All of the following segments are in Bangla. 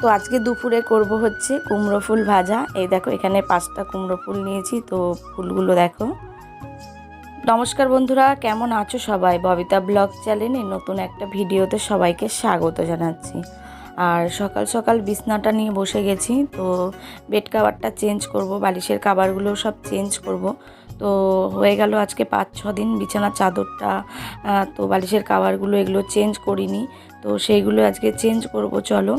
তো আজকে দুপুরে করব হচ্ছে কুমড়ো ফুল ভাজা। এই দেখো, এখানে পাঁচটা কুমড়ো ফুল নিয়েছি, তো ফুলগুলো দেখো। নমস্কার বন্ধুরা, কেমন আছো সবাই? ববিতা ব্লগ চ্যানেলে নতুন একটা ভিডিওতে সবাইকে স্বাগত জানাচ্ছি। আর সকাল সকাল বিছনাটা নিয়ে বসে গেছি, তো বেড কাভারটা চেঞ্জ করব, বালিশের কাভারগুলো সব চেঞ্জ করব। তো হয়ে গেল আজকে পাঁচ, ছ দিন বিছানার চাদরটা তো বালিশের কাভারগুলো এগুলো চেঞ্জ করিনি। তো সেইগুলো আজকে চেঞ্জ করব, চলো।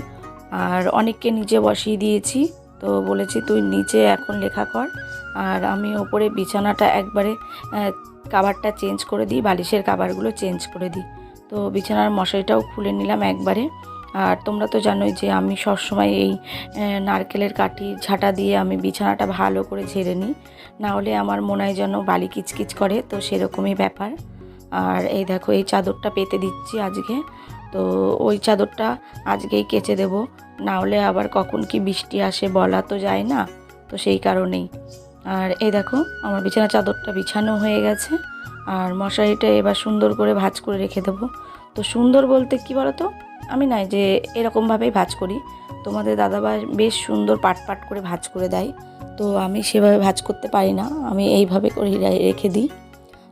আর অনেককে নিচে বসিয়ে দিয়েছি। তো বলেছি তুই নিচে এখন লেখা কর। আর আমি ওপরে বিছানাটা একবারে আহ, কাভারটা চেঞ্জ করে দিই বালিশের কাভারগুলো চেঞ্জ করে দিই। তো বিছানার মশারিটাও খুলে নিলাম একবারে। আর তোমরা তো জানোই যে আমি সবসময় এই নারকেলের কাঠি ঝাঁটা দিয়ে আমি বিছানাটা ভালো করে ঝেড়ে নিই। না হলে আমার মনে হয় যেন বালি কিচকিচ করে তো সেরকমই ব্যাপার। আর এই দেখো এই চাদরটা পেতে দিচ্ছি আজকে। তো ওই চাদরটা আজকেই কেচে দেব। না হলে আবার কখন কি বৃষ্টি আসে বলা তো যায় না, তো সেই কারণেই। আর এই দেখো, আমার বিছানা চাদরটা বিছানো হয়ে গেছে। আর মশারিটা এবার সুন্দর করে ভাজ করে রেখে দেবো। তো সুন্দর বলতে কি বলো তো আমি নাই যে এরকমভাবেই ভাজ করি। তোমাদের দাদাভাই বেশ সুন্দর পাট পাট করে ভাজ করে দেয়। তো আমি সেভাবে ভাজ করতে পারি না। আমি এইভাবে করে রেখে দিই।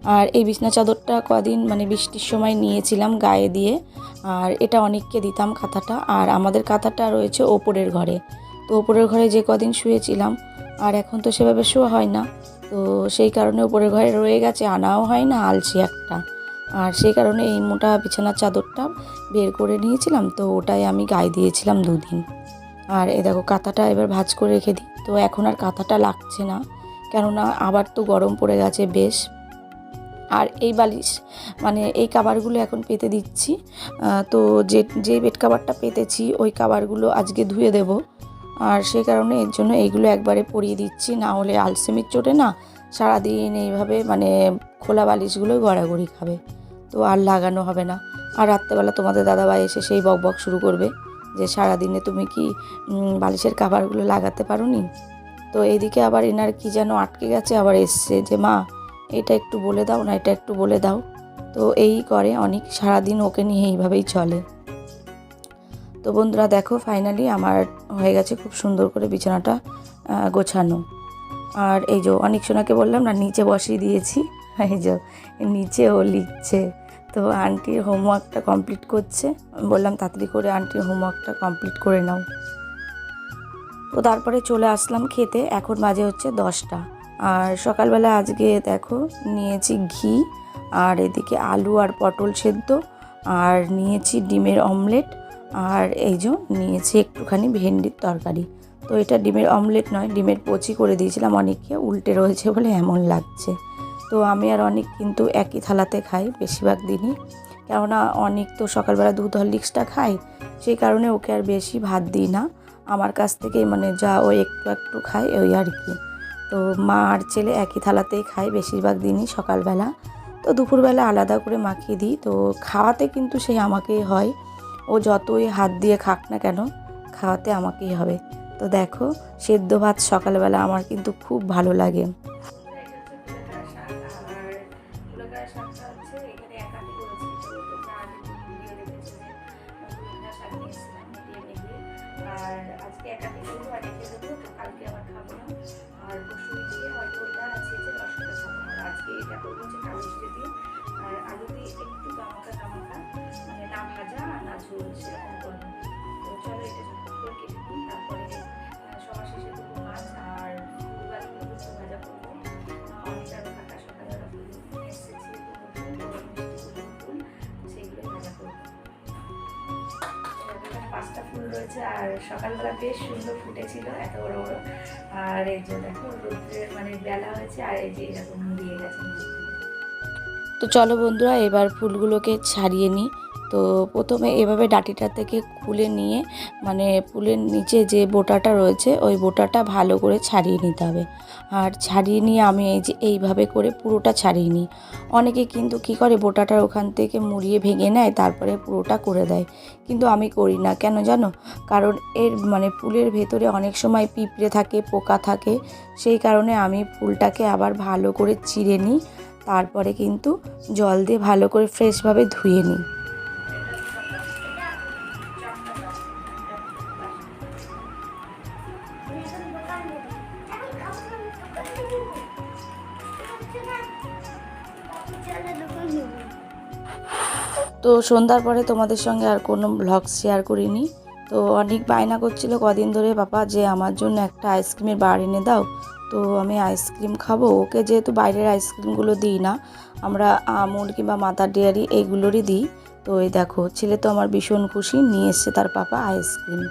আর এই বিছনা চাদরটা কদিন মানে বৃষ্টির সময় নিয়েছিলাম গায়ে দিয়ে। আর এটা অনেককে দিতাম কাঁথাটা। আর আমাদের কাঁথাটা রয়েছে ওপরের ঘরে। তো ওপরের ঘরে যে কদিন শুয়েছিলাম, আর এখন তো সেভাবে শোয়া হয় না। তো সেই কারণে ওপরের ঘরে রয়ে গেছে, আনাও হয় না, আলছি একটা। আর সেই কারণে এই মোটা বিছানার চাদরটা বের করে নিয়েছিলাম। তো ওটাই আমি গায়ে দিয়েছিলাম দুদিন। আর এ দেখো, কাঁথাটা এবার ভাঁজ করে রেখে দিই। তো এখন আর কাঁথাটা লাগছে না। কেননা আবার তো গরম পড়ে গেছে বেশ। আর এই বালিশ মানে এই কাবারগুলো এখন পেতে দিচ্ছি। তো যে যে বেড কাভারটা পেতেছি, ওই কাভারগুলো আজকে ধুয়ে দেব। আর সেই কারণে এর জন্য এইগুলো একবারে পরিয়ে দিচ্ছি, না হলে আলসেমির চোটে না সারাদিন এইভাবে মানে খোলা বালিশগুলো গড়াগড়ি খাবে। তো আর লাগানো হবে না। আর রাত্রেবেলা তোমাদের দাদাভাই এসে সেই বক বক শুরু করবে যে, সারাদিনে তুমি কি বালিশের কাভারগুলো লাগাতে পারো নি তো এইদিকে আবার এনার কি যেন আটকে গেছে, আবার এসছে যে, মা এটা একটু বলে দাও, না এটা একটু বলে দাও। তো এই করে অনেক সারাদিন ওকে নিয়ে এইভাবেই চলে। তো বন্ধুরা দেখো ফাইনালি আমার হয়ে গেছে খুব সুন্দর করে বিছানাটা গোছানো। আর এই যে অনেক সোনাকে বললাম না, নিচে বসিয়ে দিয়েছি। এই যে নিচে ও লিখছে। তো আন্টির হোমওয়ার্কটা কমপ্লিট করছে। বললাম, তাড়াতাড়ি করে আন্টির হোমওয়ার্কটা কমপ্লিট করে নাও। তো তারপরে চলে আসলাম খেতে। এখন বাজে হচ্ছে দশটা। আর সকালবেলা আজকে দেখো নিয়েছি ঘি, আর এদিকে আলু আর পটল সেদ্ধ, আর নিয়েছি ডিমের অমলেট, আর এই যে নিয়েছি একটুখানি ভেন্ডির তরকারি। তো এটা ডিমের অমলেট নয়, ডিমের পচি করে দিয়েছিলাম, অনেককে উল্টে রয়েছে বলে এমন লাগছে। তো আমি আর অনেক কিন্তু একই থালাতে খাই বেশিরভাগ দিনই, কেননা অনেক তো সকালবেলা দুধ হরলিক্সটা খাই সেই কারণে ওকে আর বেশি ভাত দিই না। আমার কাছ থেকেই মানে যা ও একটু একটু খায় ওই আর কি। তো মা আর ছেলে একই থালাতেই খায় বেশিরভাগ দিনই সকালবেলা। তো দুপুরবেলা আলাদা করে মাখিয়ে দিই। তো খাওয়াতে কিন্তু সেই আমাকেই হয়। ও যতই হাত দিয়ে খাক না কেন, খাওয়াতে আমাকেই হবে। তো দেখো, সেদ্ধ ভাত সকালবেলা আমার কিন্তু খুব ভালো লাগে। আর আজকে একাটি করব কালকে রয়েছে আর সকালবেলা বেশ সুন্দর ফুটেছিল, এত বড় বড়। আর এই যে দেখো রোদ্রের মানে বেলা হয়েছে, আর এই যে এরকম দিয়ে গেছে। তো চলো বন্ধুরা, এবার ফুলগুলোকে ছাড়িয়ে নিই। তো প্রথমে এভাবে ডাটিটা থেকে খুলে নিয়ে মানে ফুলের নিচে যে বোটাটা রয়েছে, ওই বোটাটা ভালো করে ছাড়িয়ে নিতে হবে। আর ছাড়িয়ে নিয়ে আমি এই যে এইভাবে করে পুরোটা ছাড়িয়ে নিই। অনেকে কিন্তু কি করে বোটাটার ওখান থেকে মুড়িয়ে ভেঙে নেয়, তারপরে পুরোটা করে দেয়। কিন্তু আমি করি না। কেন জানো? কারণ এর মানে ফুলের ভেতরে অনেক সময় পিঁপড়ে থাকে, পোকা থাকে। সেই কারণে আমি ফুলটাকে আবার ভালো করে চিড়ে নিই। তারপরে কিন্তু জল দিয়ে ভালো করে ফ্রেশভাবে ধুয়ে নিই। তো সন্ধ্যার পরে তোমাদের সঙ্গে আর কোনো ব্লগ শেয়ার করিনি। তো অনেক বায়না করছিল কদিন ধরে, বাবা, যে আমার জন্য একটা আইসক্রিমের বার এনে দাও। তো আমি আইসক্রিম খাব। ওকে যেহেতু বাইরের আইসক্রিমগুলো দিই না, আমরা আমুল কিংবা মাদার ডেয়ারি এইগুলোরই দিই। তো এই দেখো, ছেলে তো আমার ভীষণ খুশি, নিয়ে এসছে তার পাপা আইসক্রিম।